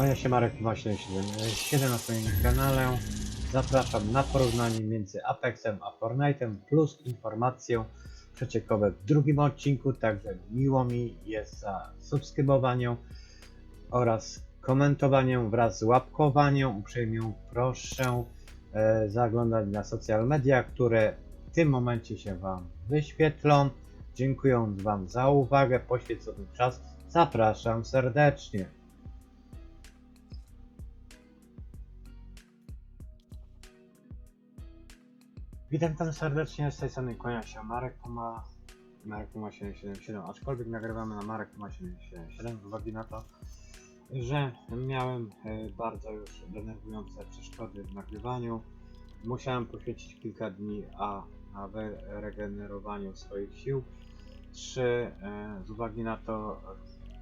Kłania się Marek właśnie 7 na swoim kanale. Zapraszam na porównanie między Apexem a Fortnite'em plus informację przeciekowe w drugim odcinku, także miło mi jest za subskrybowanie oraz komentowanie wraz z łapkowaniem. Uprzejmie proszę e, zaglądać na social media, które w tym momencie się Wam wyświetlą. Dziękując Wam za uwagę, poświęcony czas, zapraszam serdecznie. Witam tam serdecznie, z tej strony kłania się Marek Puma, Marek Puma 777, aczkolwiek nagrywamy na Marek Puma 777 z uwagi na to, że miałem e, bardzo już denerwujące przeszkody w nagrywaniu. Musiałem poświęcić kilka dni a na regenerowaniu swoich sił. Trzy e, z uwagi na to,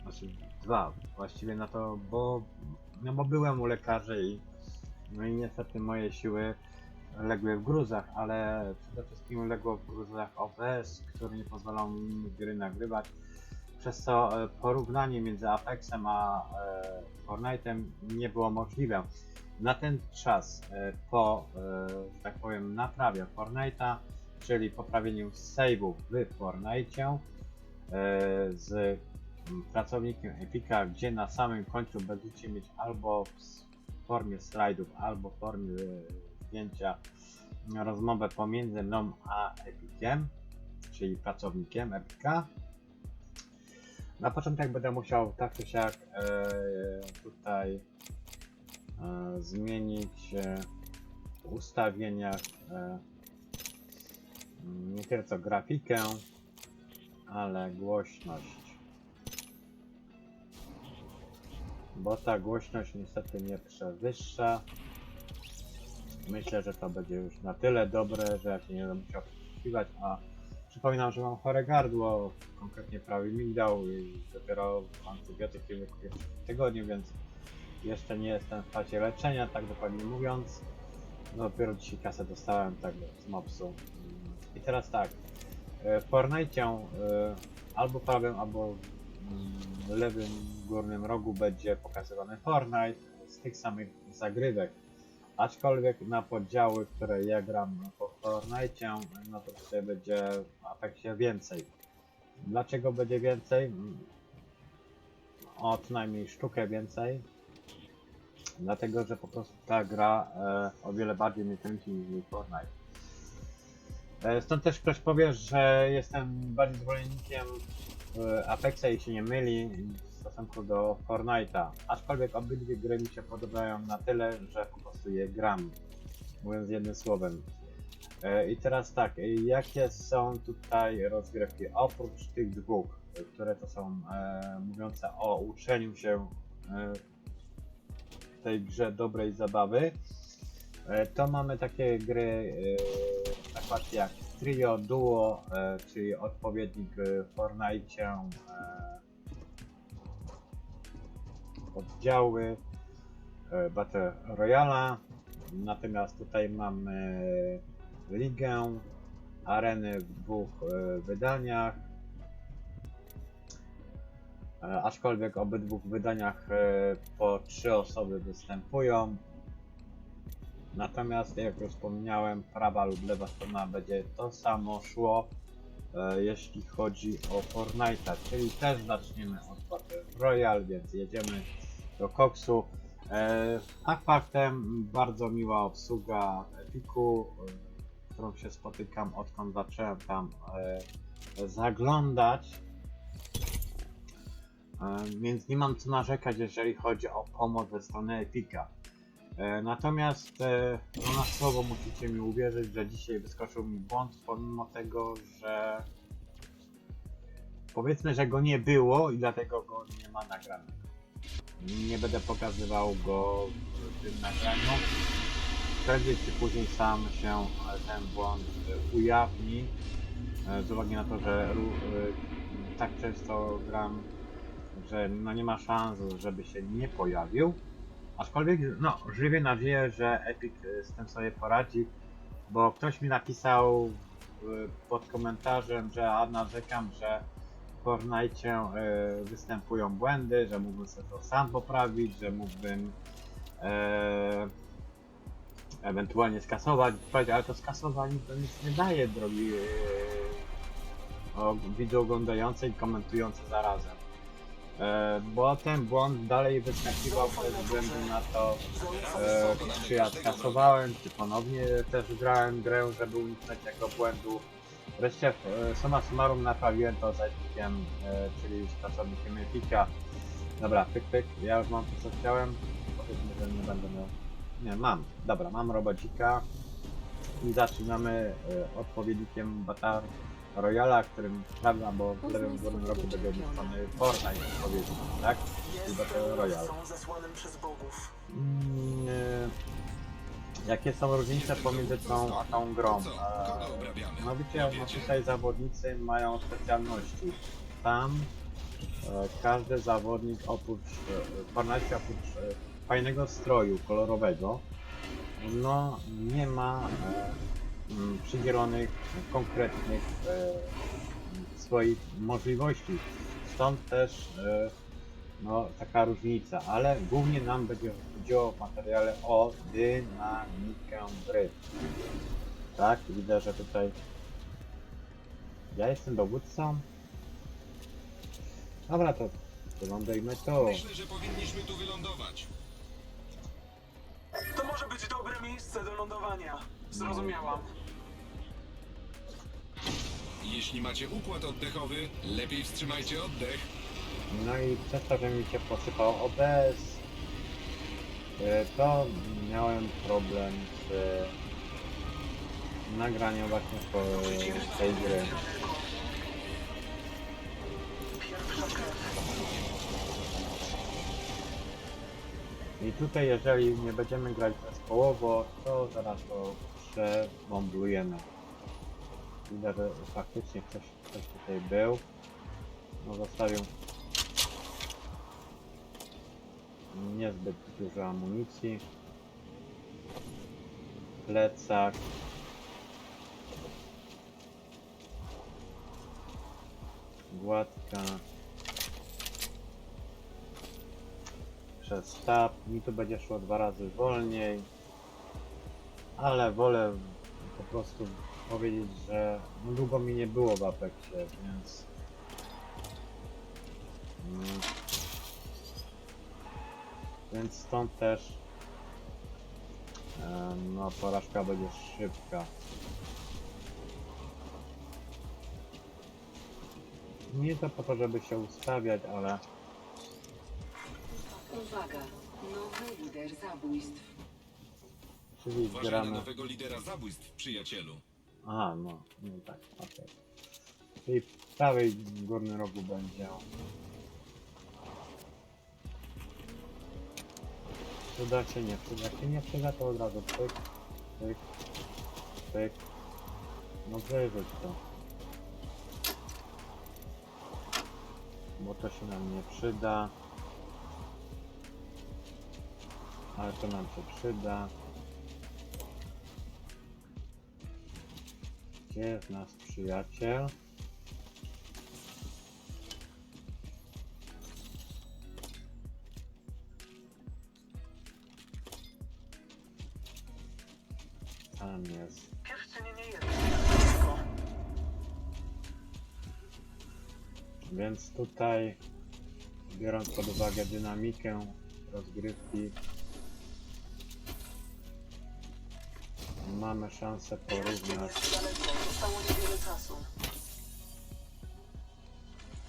znaczy dwa właściwie na to, bo, no bo byłem u lekarzy i no i niestety moje siły legły w gruzach, ale przede wszystkim legło w gruzach OBS, który nie pozwalał mi gry nagrywać. Przez co e, porównanie między Apexem a e, Fortnite'em nie było możliwe. Na ten czas e, po, że tak powiem, naprawie Fortnite'a, czyli poprawieniu save'ów w Fortnite'cie z mm, pracownikiem Epica, gdzie na samym końcu będziecie mieć albo w formie slajdów, albo w formie zdjęcia rozmowę pomiędzy mną a Epiciem, czyli pracownikiem Epica. Na początek będę musiał tak czy siak e, tutaj e, zmienić w ustawieniach e, nie tyle co grafikę, ale głośność. Bo ta głośność niestety nie przewyższa. Myślę, że to będzie już na tyle dobre, że ja się nie będę musiał przysłuchiwać, a przypominam, że mam chore gardło, konkretnie prawy migdał i dopiero antybiotyki w tygodniu, więc jeszcze nie jestem w fazie leczenia, tak dokładnie mówiąc. No, dopiero dzisiaj kasę dostałem tak z mopsu. I teraz tak, e, w Fortnite e, albo prawym, albo mm, lewym górnym rogu będzie pokazywany Fortnite z tych samych zagrywek. Aczkolwiek na poddziały, które ja gram po Fortnite, no to tutaj będzie w Apexie więcej. Dlaczego będzie więcej? O co najmniej sztukę więcej. Dlatego, że po prostu ta gra e, o wiele bardziej mnie kręci niż Fortnite. E, stąd też ktoś powie, że jestem bardziej zwolennikiem e, Apexa i się nie myli stosunku do Fortnite'a. Aczkolwiek obydwie gry mi się podobają na tyle, że po prostu je gram. Mówiąc jednym słowem. E, I teraz tak, e, jakie są tutaj rozgrywki? Oprócz tych dwóch, e, które to są e, mówiące o uczeniu się e, w tej grze dobrej zabawy, e, to mamy takie gry e, na jak Trio, Duo, e, czyli odpowiednik w Fortnite, e, oddziały e, Battle Royale. Natomiast tutaj mamy ligę, areny w dwóch e, wydaniach. E, Aczkolwiek w obydwu wydaniach po trzy osoby występują. Natomiast jak już wspomniałem, prawa lub lewa strona będzie to samo szło, jeśli chodzi o Fortnite'a, czyli też zaczniemy od Battle Royale, więc jedziemy do koksu. E, a faktem bardzo miła obsługa Epiku, e, którą się spotykam odkąd zacząłem tam e, zaglądać. Więc nie mam co narzekać, jeżeli chodzi o pomoc ze strony Epika. Natomiast no na słowo musicie mi uwierzyć, że dzisiaj wyskoczył mi błąd, pomimo tego, że powiedzmy, że go nie było i dlatego go nie ma nagranego. Nie będę pokazywał go w tym nagraniu. Prędzej czy później sam się ten błąd e, ujawni. e, Z uwagi na to, że e, tak często gram, że no nie ma szans, żeby się nie pojawił. Aczkolwiek, no, żywię nadzieję, że Epic z tym sobie poradzi, bo ktoś mi napisał pod komentarzem, że a narzekam, że Fortnite e, występują błędy, że mógłbym sobie to sam poprawić, że mógłbym e, ewentualnie skasować, ale to skasowanie to nic nie daje, drogi e, o, oglądający i komentujący zarazem. E, bo ten błąd dalej wyskakiwał bez względu na to, e, czy ja skasowałem, czy ponownie też grałem grę, żeby uniknąć tego błędu. Wreszcie e, summa summarum naprawiłem to z Epikiem, e, czyli z pracownikiem Epika. Dobra, pyk pyk, ja już mam to co chciałem. Powiedzmy, że nie będę miał... Nie, mam. Dobra, mam robocika. I zaczynamy e, odpowiednikiem Battle Royala, którym prawda, bo w lewym górnym roku będzie umieszczony Fortnite odpowiednik, tak? Czyli Battle Royale. są zesłanym przez bogów. Jakie są różnice pomiędzy tą a tą grą? E, no tutaj zawodnicy mają specjalności. Tam e, każdy zawodnik oprócz e, oprócz e, fajnego stroju kolorowego no nie ma e, mm, przydzielonych konkretnych e, swoich możliwości. Stąd też e, no, taka różnica, ale głównie nam będzie chodziło w materiale o dynamikę gry. Tak, widzę, że tutaj ja jestem dowódcą. Dobra, to wylądujmy tu. Myślę, że powinniśmy tu wylądować. To może być dobre miejsce do lądowania. Zrozumiałam. Jeśli macie układ oddechowy, lepiej wstrzymajcie oddech. No i przez to, że mi się posypał OBS, y, to miałem problem z nagraniem właśnie po tej gry. I tutaj jeżeli nie będziemy grać zespołowo, to zaraz to przebomblujemy. Widać, że faktycznie ktoś, ktoś tutaj był. No zostawił niezbyt dużo amunicji. Plecak. Gładka. przez tab. Mi to będzie szło dwa razy wolniej. Ale wolę po prostu powiedzieć, że długo mi nie było w Apexie, więc... Mm. Więc stąd też e, no porażka będzie szybka. Nie to po to, żeby się ustawiać, ale Uwaga, nowy lider zabójstw. czyli Uważaj na nowego lidera zabójstw, przyjacielu. Aha, no, no tak, okej. Czyli w prawej górnym rogu będzie. Przyda się, nie przyda się, nie przyda to od razu pyk, pyk, pyk. No wyrzuć to. Bo to się nam nie przyda. Ale to nam się przyda. Gdzie jest nasz przyjaciel? Więc tutaj, biorąc pod uwagę dynamikę rozgrywki, mamy szansę porównać.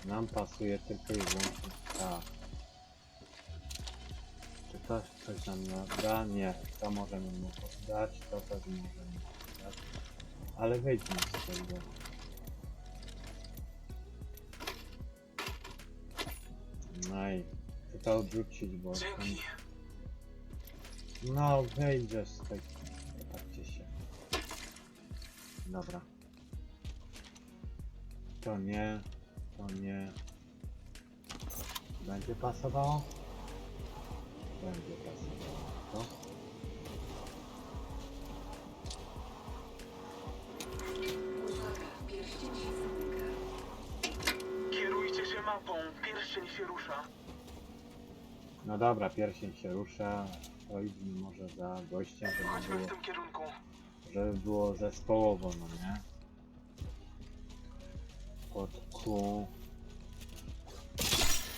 Nam pasuje tylko i wyłącznie ta. Czy to coś nam da? Nie. To możemy mu dać, to też możemy mu. Ale wyjdźmy z tego. I chcę to odrzucić, bo... tam- Dzięki. No, wyjdziesz z tego. Patrzcie się. Dobra. To nie, to nie. Będzie pasowało? Będzie pasowało. To? Się rusza. No dobra, pierścień się rusza. To idźmy może za gościem, żeby Chodźmy w było, tym kierunku. żeby było zespołowo, no nie? Pod Q.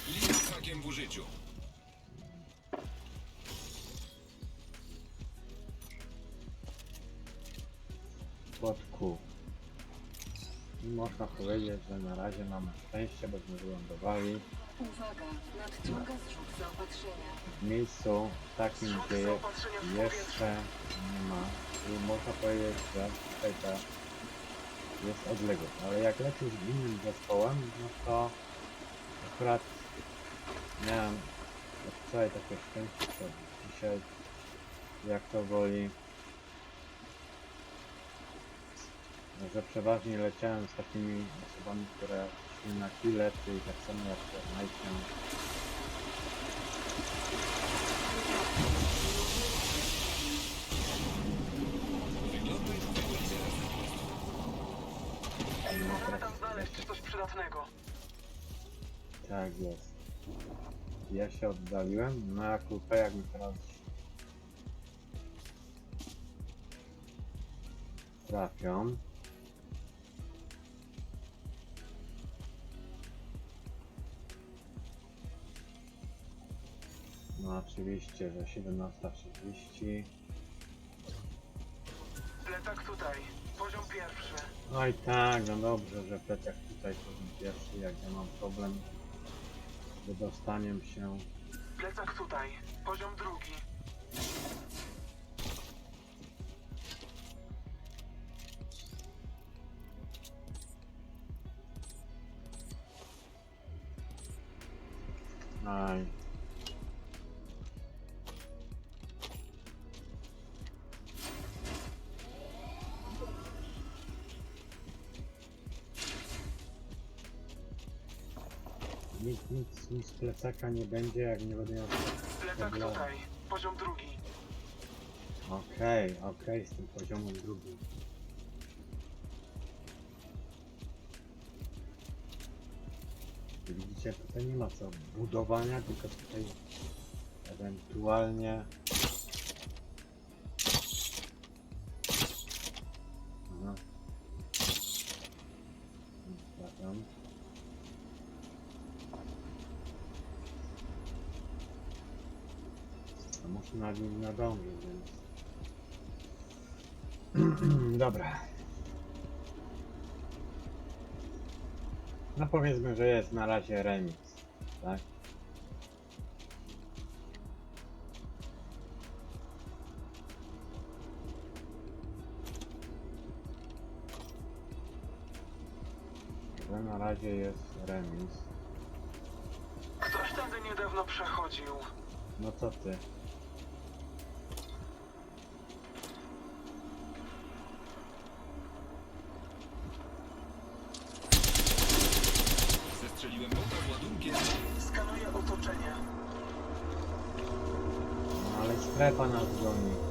Linia z hakiem w użyciu. Pod Q. I można powiedzieć, że na razie mamy szczęście, bośmy wylądowali Uwaga, nadciąga zrzut zaopatrzenia. w miejscu takim, gdzie jeszcze nie ma. I można powiedzieć, że tutaj ta jest odległość. Ale jak lecisz innym zespołem, no to akurat miałem wczoraj takie szczęście, że dzisiaj jak to woli, że przeważnie leciałem z takimi osobami, które szły na kile, czyli tak samo jak Fortnite. Możemy tam znaleźć coś przydatnego. Tak jest. Ja się oddaliłem, no a kulpę jak mi teraz trafią. No oczywiście, że 17.30. Plecak tutaj. Poziom pierwszy. No i tak, no dobrze, że plecak tutaj poziom pierwszy, jak ja mam problem z wydostaniem się Plecak tutaj. Poziom drugi. Aj. Nic, z plecaka nie będzie, jak nie będę miał... Plecak tutaj. Poziom drugi. Okej, okej, z tym poziomem drugim. Widzicie, tutaj nie ma co budowania, tylko tutaj ewentualnie... Muszę nad nim nadążyć, więc... Dobra. No powiedzmy, że jest na razie remis, tak? Że na razie jest remis. Ktoś tędy niedawno przechodził. No co ty? No ale strefa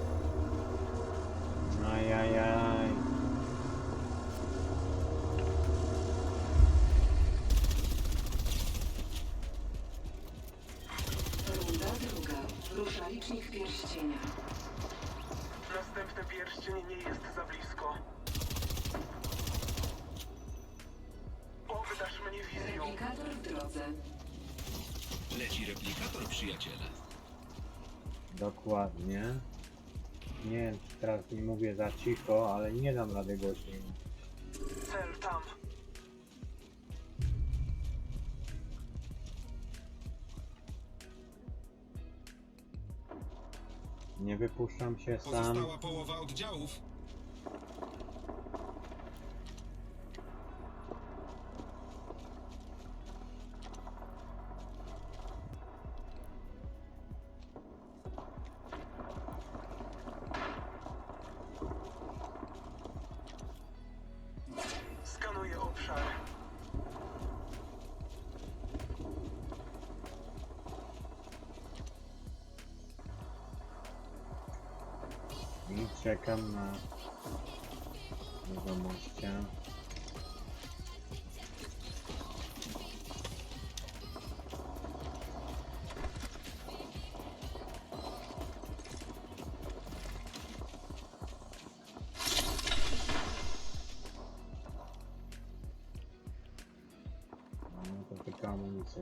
Nie wypuszczam się sam. Pozostała połowa oddziałów.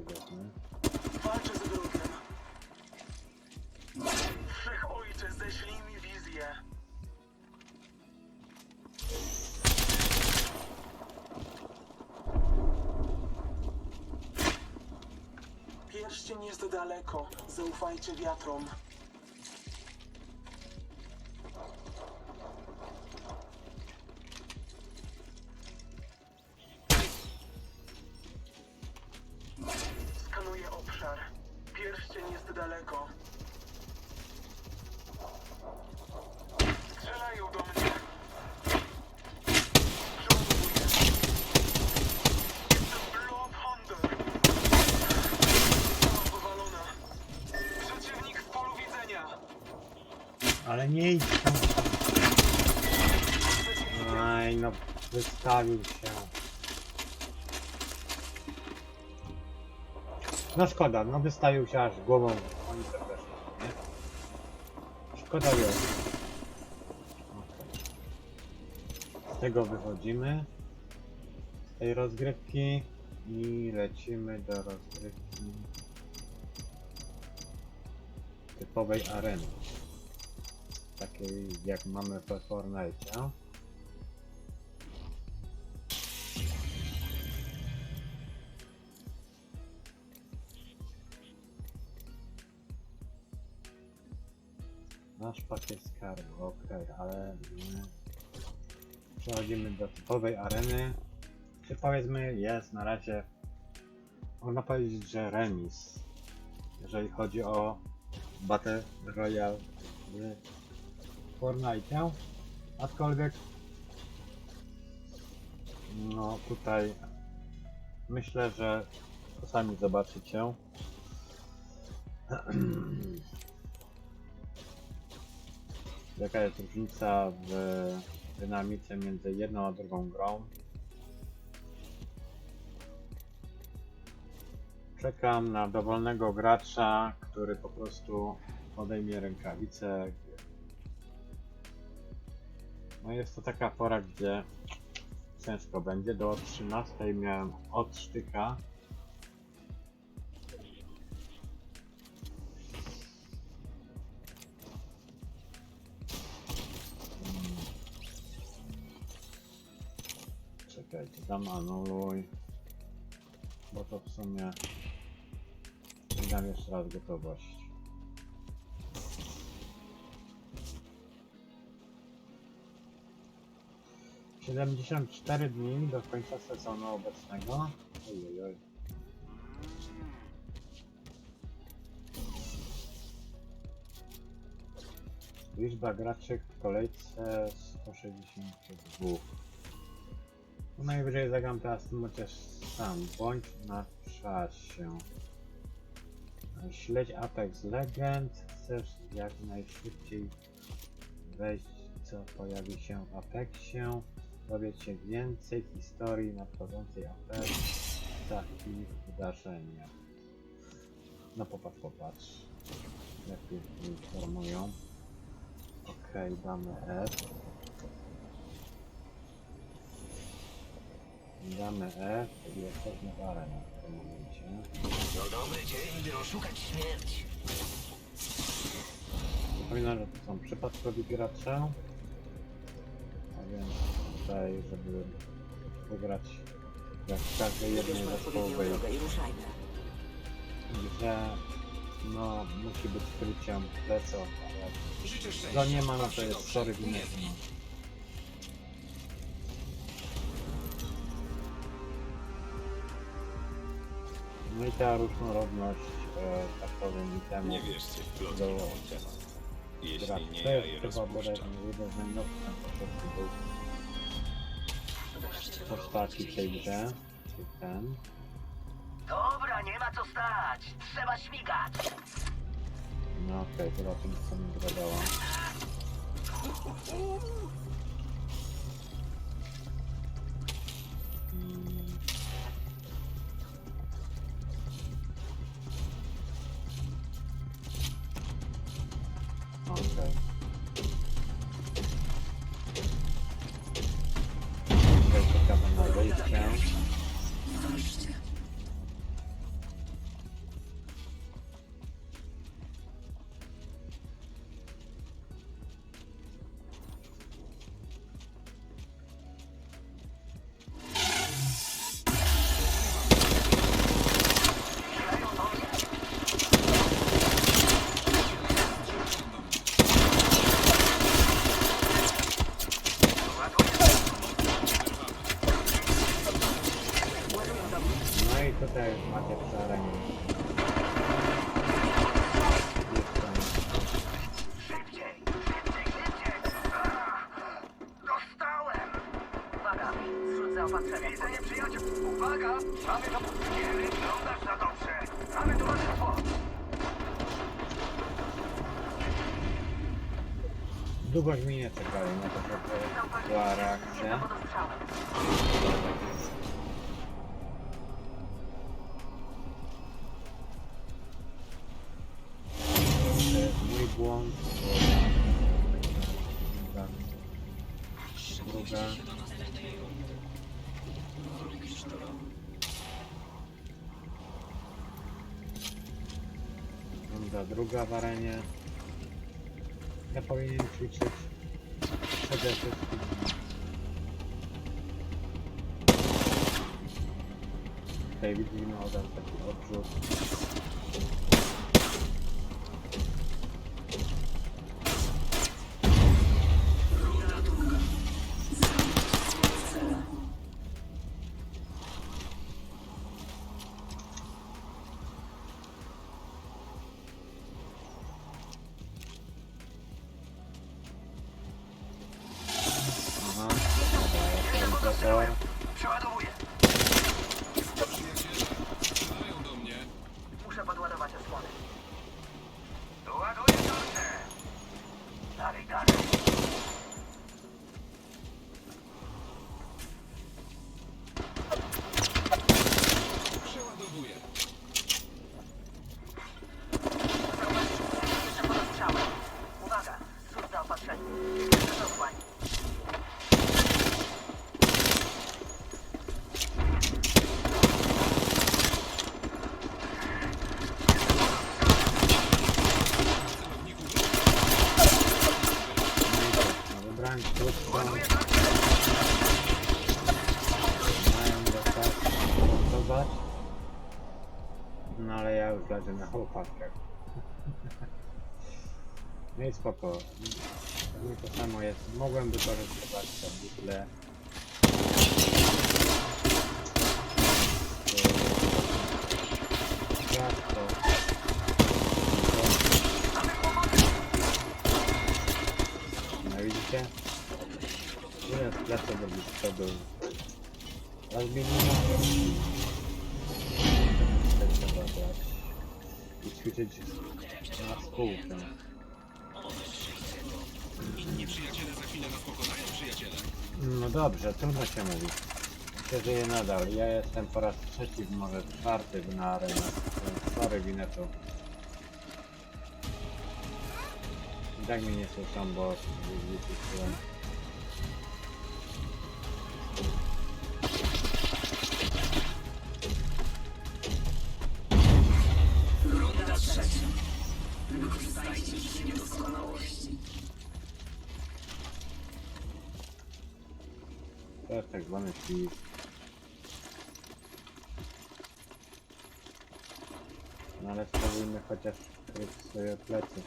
Wezmę. Walczę z drugim. Wszechojcze, ześlij mi wizję. Pierścień jest daleko. Zaufajcie wiatrom. Nie idź tam. Aj, no wystawił się. No szkoda, no wystawił się aż głową. Oni też weszli, nie? Szkoda jest. Okej. Z tego wychodzimy. Z tej rozgrywki i lecimy do rozgrywki typowej areny. Takiej jak mamy w Fortnite. Nasz pakiet skarbu, okej, ale mm, przechodzimy do typowej areny. Czy powiedzmy jest na razie, można powiedzieć, że remis, jeżeli chodzi o Battle Royale Fortnite. Aczkolwiek, no tutaj myślę, że sami zobaczycie. Jaka jest różnica w dynamice między jedną a drugą grą? Czekam na dowolnego gracza, który po prostu podejmie rękawice. No jest to taka pora, gdzie ciężko będzie. Do 13 miałem od sztyka. Mm. Czekajcie, dam anuluj. Bo to w sumie dam jeszcze raz gotowość. Siedemdziesiąt cztery dni do końca sezonu obecnego. Liczba graczy w kolejce 162. No najwyżej zagram teraz chociaż sam. Bądź na czasie. Śledź Apex Legend. Chcesz jak najszybciej wejść, co pojawi się w Apexie. Dowiedz się więcej historii nadchodzącej Apexach i wydarzeniach. No popatrz, popatrz. Jak tu informują. Okej, damy F. Damy F i jesteśmy w arenie w tym momencie. To dobry dzień, by oszukać śmierć. Przypominam, że to są przypadkowi gracze. A więc tutaj, żeby wygrać jak w każdej jednej Wybierzmy odpowiednią zespołowej drogę i ruszajmy. grze, no musi być kryciem plecą, ale Życzę szczęścia. to nie ma, no to Zawsze jest dobrze. sorry winny. Nie. No i ta różnorodność, e, tak powiem, i temu Nie wierzcie w plotki do na mój temat. gra. Jeśli nie, To ja je jest chyba bodajże jeden z najnowszych na początku był postaci w tej grze, ten. Dobra, nie ma co stać. Trzeba śmigać. No okej, to zobaczymy co mi dodała. Mamy to... Wyglądasz za dobrze! Mamy towarzystwo! Długo mi nie czekali na to, żeby była reakcja. Powinien ćwiczyć przede wszystkim. Tutaj widzimy od razu taki odrzut. Chłopakach. No i spoko. Pewnie to samo jest. Mogłem wykorzystywać te butle. Ciasto. No widzicie? Ile lecę do przodu. Rozbiegnijmy. Ćwiczyć na spółkę. Inni przyjaciele za chwilę nas pokonają, przyjaciele. No dobrze, trudno się mówi. Przeżyję nadal. Ja jestem po raz trzeci, może czwarty na arenie. Sorry, Winetu. I tak mnie nie słyszą, bo wyciszyłem. Flip. No ale spróbujmy chociaż kryć swoje plecy.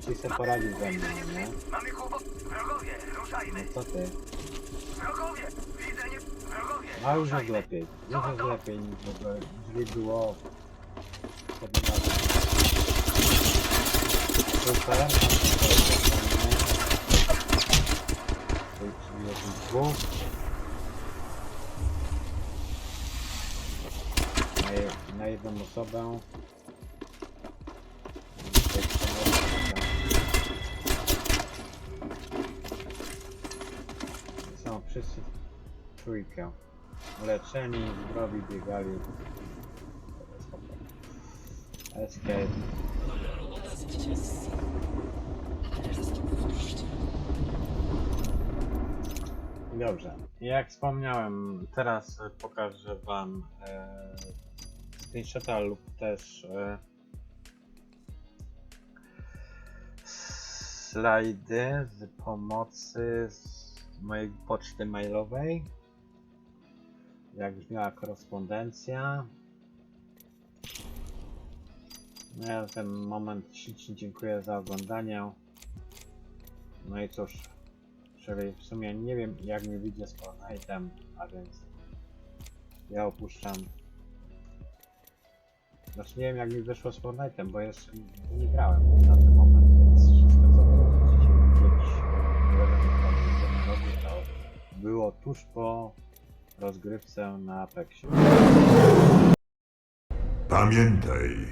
Trzeci se poradził ze mną, nie? Mamy kłopot! Wrogowie! Ruszajmy! Co ty? Wrogowie! Widzę nie... Wrogowie! A już jest lepiej. Już jest lepiej niż w ogóle, jeżeli było... przed razem. Super. Tutaj Czyli jakiś dwóch. Na jedną osobę. Trójkę. Leczeni, zdrowi, biegali. Escape. Dobrze. Jak wspomniałem, teraz pokażę Wam e, screenshota lub też e, slajdy z pomocy z mojej poczty mailowej. Jak brzmiała korespondencja. No ja ten moment ślicznie dziękuję za oglądanie. No i cóż, w sumie nie wiem jak mi wyjdzie z Fortnite'em, a więc ja opuszczam. Znaczy nie wiem jak mi wyszło z Fortnite'em, bo jeszcze nie, grałem na ten moment, więc wszystko co robię, to było tuż po rozgrywce na Apexie. Pamiętaj,